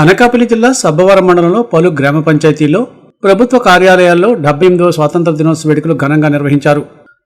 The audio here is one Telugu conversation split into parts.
అనకాపల్లి జిల్లా సబ్బవరం మండలంలో పలు గ్రామ పంచాయతీల్లో ప్రభుత్వ కార్యాలయాల్లో డెబ్బై ఎనిమిదవ స్వాతంత్ర దినోత్సవ వేడుకలు ఘనంగా నిర్వహించారు.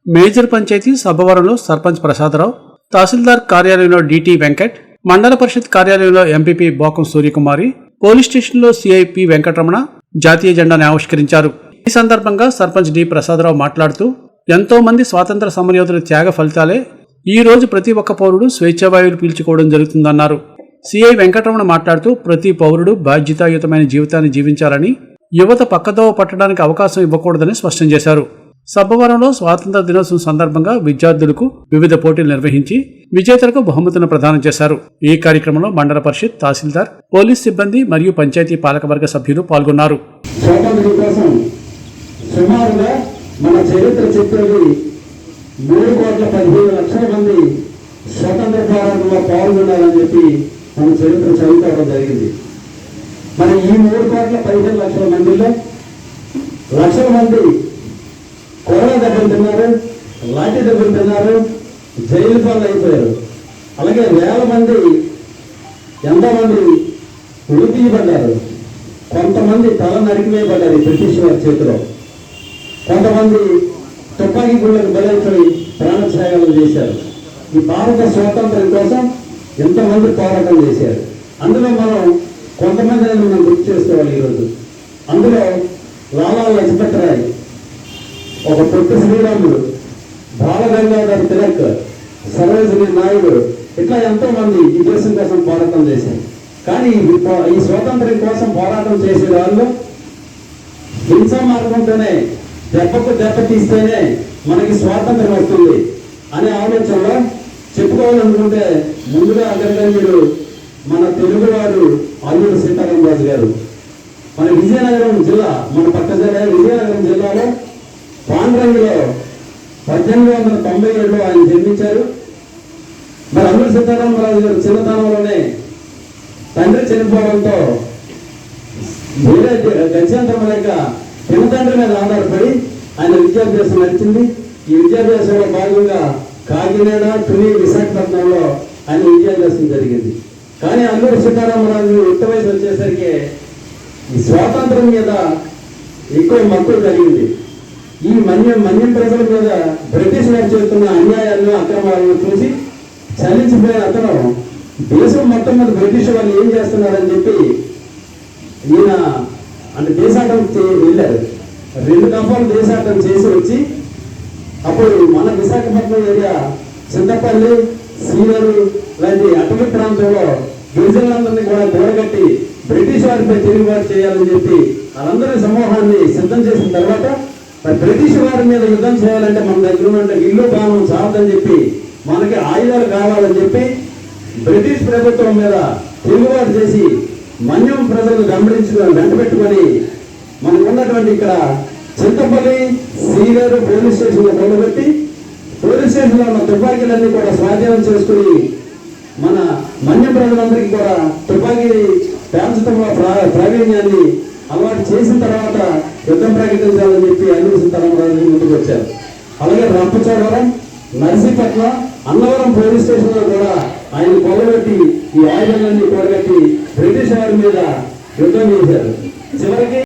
మేజర్ పంచాయతీ సబ్బవరంలో సర్పంచ్ ప్రసాదరావు తహసీల్దార్ కార్యాలయంలో డిటి వెంకట్ మండల పరిషత్ కార్యాలయంలో ఎంపీపీ బోకం సూర్యకుమారి పోలీస్ స్టేషన్లో సిఐపి వెంకటరమణ జాతీయ జెండాను ఆవిష్కరించారు. ఈ సందర్భంగా సర్పంచ్ డి ప్రసాదరావు మాట్లాడుతూ ఎంతో మంది స్వాతంత్ర సమరయోధుల త్యాగ ఫలితాలే ఈ రోజు ప్రతి ఒక్క పౌరుడు స్వేచ్ఛావాయువులు పీల్చుకోవడం జరుగుతుందన్నారు. సిఐ వెంకటరమణ మాట్లాడుతూ ప్రతి పౌరుడు బాధ్యతాయుతమైన జీవితాన్ని జీవించాలని యువత పక్కదోవ పట్టడానికి అవకాశం ఇవ్వకూడదని స్పష్టం చేశారు. సబ్బవరంలో స్వాతంత్ర దినోత్సవం సందర్భంగా విద్యార్థులకు వివిధ పోటీలు నిర్వహించి విజేతలకు బహుమతులను ప్రదానం చేశారు. ఈ కార్యక్రమంలో మండల పరిషత్ తహసీల్దార్ పోలీస్ సిబ్బంది మరియు పంచాయతీ పాలకవర్గ సభ్యులు పాల్గొన్నారు. మన చరిత్ర మూడు కోట్ల లక్షల మంది స్వతంత్ర పోరాటంలో చెప్పి మన చరిత్ర చదువుకోవడం జరిగింది. మరి ఈ మూడు కోట్ల పదిహేను లక్షల మందిలో లక్షల మంది కరోనా దెబ్బలు తిన్నారు లాఠీ దెబ్బలు తిన్నారు జైలు పాలు అయిపోయారు. అలాగే వేల మంది ఎంతమంది ఉరి తీయబడ్డారు కొంతమంది తల నరికివేయబడ్డారు ఈ బ్రిటిష్ వారి చేతిలో. కొంతమంది తుపాకీ గుళ్ళకు బలైపోయి ప్రాణత్యాగాలు చేశారు. ఈ భారత స్వాతంత్రం కోసం ఎంతమంది పోరాటం చేశారు? అందులో మనం కొంతమంది మనం గుర్తు చేసుకోవాలి ఈరోజు. అందులో లాలా లజపత్ రాయ్ ఒక పొట్టి శ్రీరాముడు బాలగంగాధర్ తిలక్ సరోజిని నాయుడు ఇట్లా ఎంతో మంది ఈ దేశం కోసం పోరాటం చేశారు. కానీ ఈ ఈ స్వాతంత్ర్యం కోసం పోరాటం చేసే వాళ్ళు హింసా మార్గంతోనే దెబ్బకు దెబ్బ తీస్తేనే మనకి స్వాతంత్రం వస్తుంది అనే ఆలోచనలో చెప్పుకోవాలనుకుంటే ముందుగా అగ్రగణ్యుడు మన తెలుగువాడు అల్లుడు సీతారామరాజు గారు. మన విజయనగరం జిల్లా మన పక్క జిల్లా విజయనగరం జిల్లాలో పాండ్రంగిలో పద్దెనిమిది వందల తొంభై ఏడులో ఆయన జన్మించారు. మరి అల్లుడు సీతారామరాజు గారు చిన్నతనంలోనే తండ్రి చనిపోవడంతో వేరే గత్యంతరం లేక పినతండ్రి మీద ఆధారపడి ఆయన విద్యాభ్యాసం నడిచింది. ఈ విద్యాభ్యాసంలో భాగంగా కాకినాడ తుని విశాఖపట్నంలో ఆయన విద్యాభ్యాసం జరిగింది. కానీ అల్లూరి సీతారామరాజు యుక్త వయసు వచ్చేసరికి ఈ స్వాతంత్రం మీద ఎక్కువ మక్కువ కలిగింది. ఈ మన్యం మన్యం ప్రజల మీద బ్రిటిష్ వారు చేస్తున్న అన్యాయాలను అక్రమాలను చూసి చలించిపోయిన అతను దేశం మొత్తం మీద బ్రిటిష్ వాళ్ళు ఏం చేస్తున్నారని చెప్పి ఈయన అంటే దేశాటం వెళ్ళారు. రెండు దఫాలు దేశాటం చేసి వచ్చి అప్పుడు మన విశాఖపట్నం ఏరియా చింతపల్లి సీనరు లాంటి అటవీ ప్రాంతంలో గిరిజనులందరినీ కూడా కూడగట్టి బ్రిటిష్ వారిపై తిరుగుబాటు చేయాలని చెప్పి వాళ్ళందరి సమూహాన్ని సిద్ధం చేసిన తర్వాత మరి బ్రిటిష్ వారి మీద యుద్ధం చేయాలంటే మన దగ్గర ఉన్న ఇల్లు బాణం చాలదని చెప్పి మనకి ఆయుధాలు కావాలని చెప్పి బ్రిటిష్ ప్రభుత్వం మీద తిరుగుబాటు చేసి మన్యం ప్రజలు గమనించుకుని వెంట పెట్టుకొని మనకు ఉన్నటువంటి ఇక్కడ చింతపల్లి సీలేరు పోలీస్ స్టేషన్లో కొనబెట్టి పోలీస్ స్టేషన్లో ఉన్న తుపాకీలన్నీ కూడా స్వాధీనం చేసుకుని మన మన్య ప్రజలందరికీ కూడా తుపాకీ పేల్చడంలో ప్రా- ప్రావీణ్యాన్ని అలవాటు చేసిన తర్వాత యుద్ధం ప్రకటించాలని చెప్పి అన్ని సీతారామరాజు ముందుకు వచ్చారు. అలాగే రంపచోడవరం నర్సీపట్ల అన్నవరం పోలీస్ స్టేషన్లో కూడా ఆయన కొలబెట్టి ఈ ఆయుధాలన్నీ కూడగట్టి బ్రిటిష్ వారి మీద యుద్ధం చేశారు. చివరికి